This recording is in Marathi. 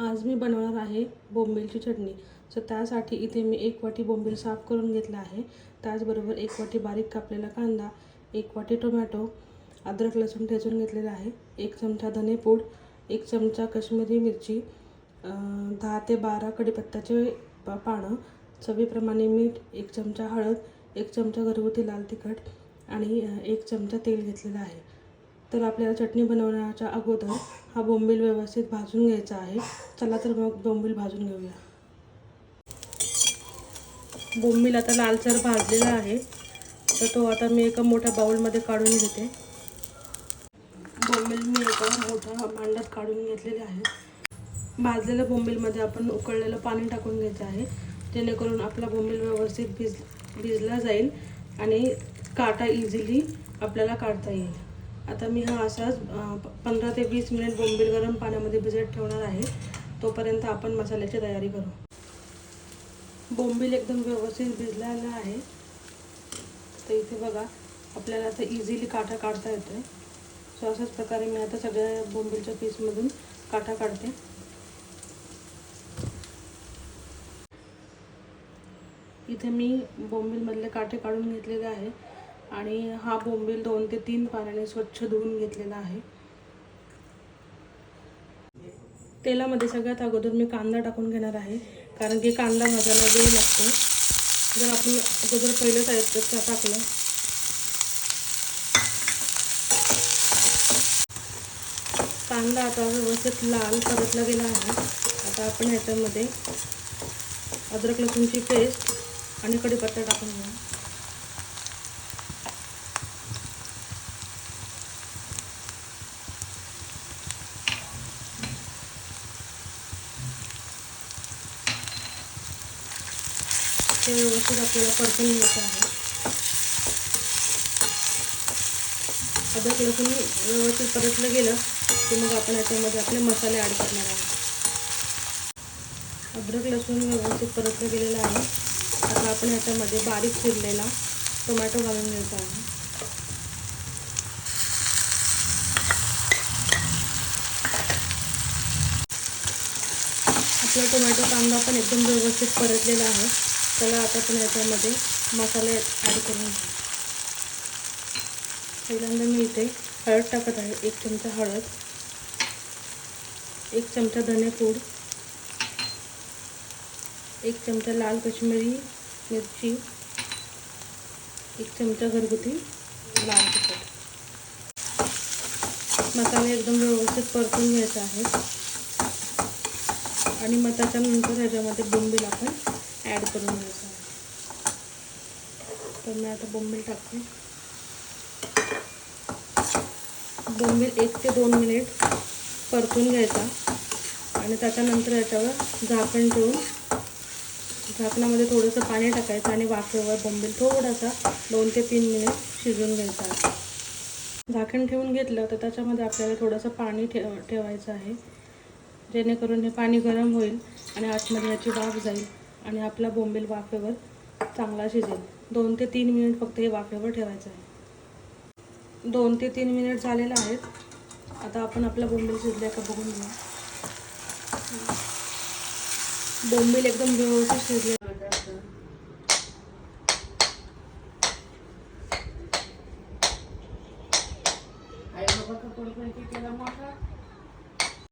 आज मी बनवणार आहे बोंबीलची चटणी. सो त्यासाठी इथे मी एक वाटी बोंबील साफ करून घेतला आहे. त्याचबरोबर एक वाटी बारीक कापलेला कांदा एक वाटी टोमॅटो अद्रक लसूण ठेचून घेतलेला आहे एक चमचा धनेपूड एक चमचा कश्मीरी मिरची दहा ते बारा कडीपत्त्याचे प पानं चवीप्रमाणे मीठ एक चमचा हळद एक चमचा घरगुती लाल तिखट आणि एक चमचा तेल घेतलेला आहे. तर आपल्याला चटणी बनवण्याच्या अगोदर हा बोंबील व्यवस्थित भाजून घ्यायचा आहे. चला तर मग बोंबील भाजून घेऊया. बोंबील आता लालसर भाजलेला आहे. तर तो आता मी एका मोठ्या बाउलमध्ये काढून घेते. बोंबील मी एका मोठ्या भांड्यात काढून घेतलेले आहे. भाजलेल्या बोंबीलमध्ये आपण उकळलेलं पाणी टाकून घ्यायचं आहे. जेणेकरून आपला बोंबील व्यवस्थित भिज भिजला जाईल आणि काटा इझिली आपल्याला काढता येईल. आता मी हा असाच पंधरा ते वीस मिनिट बोंबील गरम पाण्यामध्ये भिजत ठेवणार आहे. तोपर्यंत आपण मसाल्याची तयारी करू. बोंबील एकदम व्यवस्थित भिजलेला आहे. तर इथे बघा आपल्याला आता इझिली काटा काढता येतो आहे सो अशाच प्रकारे मी आता सगळ्या बोंबीलच्या पीसमधून काटा काढते. इथे मी बोंबीलमधले काटे काढून घेतलेले आहे. आणि हा बोंबील दोन ते तीन पाण्याने स्वच्छ धुवून घेतलेला आहे. तेलामध्ये सगळ्यात अगोदर मी कांदा टाकून घेणार आहे कारण की कांदा भाजायला वेळ लागतो. जर आपण अगोदर पहिलं साहित्य टाकलं. कांदा आता व्यवस्थित लाल परतला गेला आहे. आता आपण ह्याच्यामध्ये अद्रक लसूणची पेस्ट आणि कढीपत्ता टाकून घेऊ. असं व्यवस्थित आपल्याला परतून घ्यायचं आहे. अद्रक लसूण व्यवस्थित परतलं गेलं की मग आपण याच्यामध्ये आपले मसाले ॲड करणार आहोत. अद्रक लसूण व्यवस्थित परतलं गेलेलं आहे. आता आपण ह्याच्यामध्ये बारीक चिरलेला टोमॅटो घालून घ्यायचा आहे. आपला टोमॅटो कांदा पण एकदम व्यवस्थित परतलेला आहे. त्याला आता पण याच्यामध्ये मसाले ॲड करून पहिल्यांदा मी इथे हळद टाकत आहे. एक चमचा हळद एक चमचा धनेपूड एक चमचा लाल कश्मीरी मिरची एक चमचा घरगुती लाल तिखट. मसाले एकदम व्यवस्थित परतून घ्यायचा आहे आणि मग त्याच्यानंतर ह्याच्यामध्ये बोंबील आपण ॲड करून घ्यायचं. तर मी आता बोंबील टाकते. बोंबील एक ते दोन मिनिट परतून घ्यायचा. आणि त्याच्यानंतर याच्यावर झाकण ठेवून झाकणामध्ये थोडंसं पाणी टाकायचं आणि वाफेवर बोंबील थोडासा दोन ते तीन मिनिट शिजून घ्यायचा. झाकण ठेवून घेतलं तर त्याच्यामध्ये आपल्याला थोडंसं पाणी ठेव ठेवायचं आहे. जेणेकरून हे पाणी गरम होईल आणि आतमध्ये याची वाफ जाईल. आणि आपला बोंबील वाफेवर चांगला शिजेल. दोन ते तीन मिनिट फक्त हे वाफेवर ठेवायचं आहे. दोन ते तीन मिनिट झालेलं आहेत. आता आपण आपला बोंबील शिजले का बघून घेऊ. बोंबील एकदम व्यवस्थित शिजले. केला मोठा?